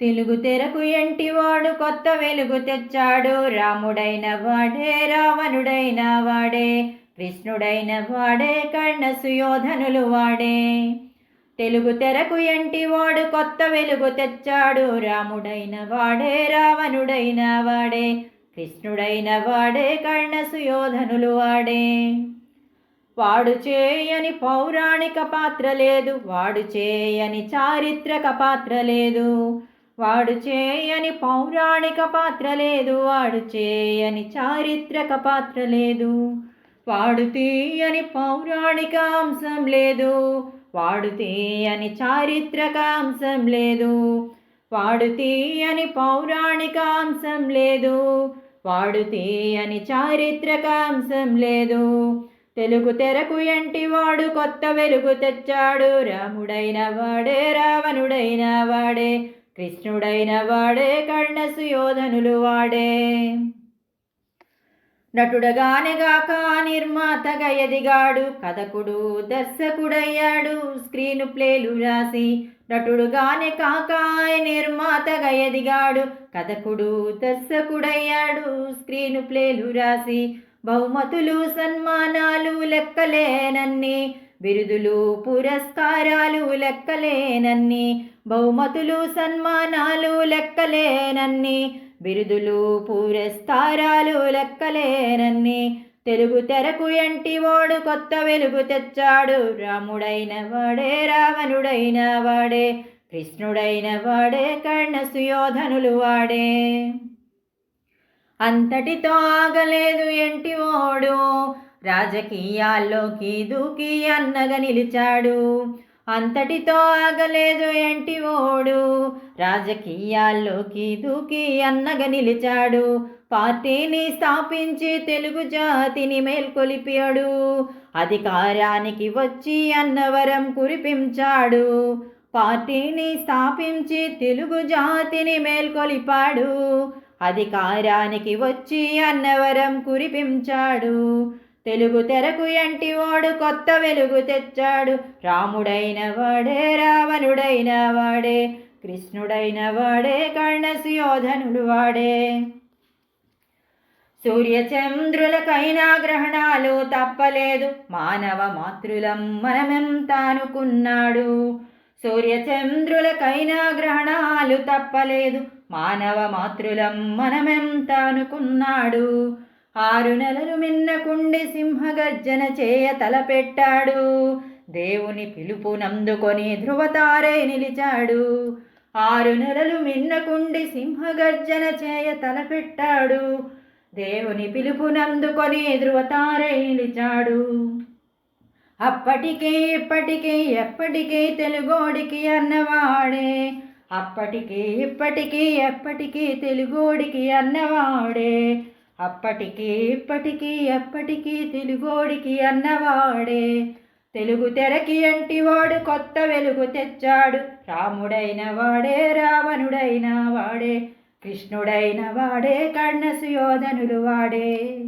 తెలుగు తెరకు ఎంటివాడు కొత్త వెలుగు తెచ్చాడు. రాముడైన వాడే రావణుడైన వాడే కృష్ణుడైన వాడే కర్ణ సుయోధనులు వాడే. తెలుగు తెరకు ఎంటివాడు కొత్త వెలుగు తెచ్చాడు. రాముడైన వాడే రావణుడైన వాడే కృష్ణుడైన వాడే కర్ణ సుయోధనులు వాడే. వాడు చేయని పౌరాణిక పాత్ర లేదు. వాడు చేయని చారిత్రక పాత్ర లేదు. వాడు చేయని పౌరాణిక పాత్ర లేదు వాడు చేయని చారిత్రక పాత్ర లేదు. వాడు తీయని పౌరాణిక అంశం లేదు వాడు తీయని చారిత్రక అంశం లేదు. వాడు తీయని పౌరాణిక అంశం లేదు వాడు తీయని చారిత్రక అంశం లేదు. తెలుగు తెరకు ఎంటి వాడు కొత్త వెలుగు తెచ్చాడు రాముడైన వాడే రావణుడైన వాడే. కృష్ణుడైన వాడే కర్ణ సుయోధనులు వాడే. నటుడగానెగాక నిర్మాతగా ఎదిగాడు కథకుడు దర్శకుడయ్యాడు స్క్రీన్ ప్లేలు రాసి నటుడుగానే కాక నిర్మాతగా ఎదిగాడు కథకుడు దర్శకుడయ్యాడు స్క్రీన్ ప్లేలు రాసి బహుమతులు సన్మానాలు లెక్కలేనన్నీ బిరుదులు పురస్కారాలు లెక్కలేనన్ని బహుమతులు సన్మానాలు లెక్కలేనన్ని బిరుదులు పురస్కారాలు లెక్కలేనన్ని. తెలుగు తెరకు ఎంటి ఓడు కొత్త వెలుగు తెచ్చాడు. రాముడైన వాడే రావణుడైన వాడే కృష్ణుడైన వాడే కర్ణ సుయోధనులు వాడే. అంతటితో ఆగలేదు ఎంటివో రాజకీయాల్లోకి దూకి అన్నగా నిలిచాడు. అంతటితో ఆగలేదు ఎంటివోడు రాజకీయాల్లోకి దూకి అన్నగా నిలిచాడు. పార్టీని స్థాపించి తెలుగు జాతిని మేల్కొలిపాడు. అధికారానికి వచ్చి అన్నవరం కురిపించాడు. పార్టీని స్థాపించి తెలుగు జాతిని మేల్కొలిపాడు. అధికారానికి వచ్చి అన్నవరం కురిపించాడు. తెలుగు తెరకు ఎంటివాడు కొత్త వెలుగు తెచ్చాడు. రాముడైన వాడే రావణుడైన వాడే కృష్ణుడైన వాడే కర్ణ సుయోధనుడు వాడే. సూర్యచంద్రులకైనా గ్రహణాలు తప్పలేదు. మానవ మాతృలం మనమెంత అనుకున్నాడు సూర్యచంద్రులకైనా గ్రహణాలు తప్పలేదు. మానవ మాతృలం మనమెంత అనుకున్నాడు ఆరు నెలలు మిన్నకుండి సింహగర్జన చేయ తలపెట్టాడు. దేవుని పిలుపు నందుకొని ధృవతారై నిలిచాడు. ఆరు నెలలు మిన్నకుండి సింహగర్జన చేయ తలపెట్టాడు. దేవుని పిలుపు నందుకొని ధృవతారై నిలిచాడు. అప్పటికే ఇప్పటికీ ఎప్పటికీ తెలుగోడికి అన్నవాడే. అప్పటికీ ఇప్పటికీ ఎప్పటికీ తెలుగోడికి అన్నవాడే. అప్పటికి ఇప్పటికీ ఎప్పటికీ తెలుగోడికి అన్నవాడే. తెలుగు తెరకి అంటివాడు కొత్త వెలుగు తెచ్చాడు. రాముడైన వాడే రావణుడైన వాడే కృష్ణుడైన వాడే కర్ణ సుయోధనుడు వాడే.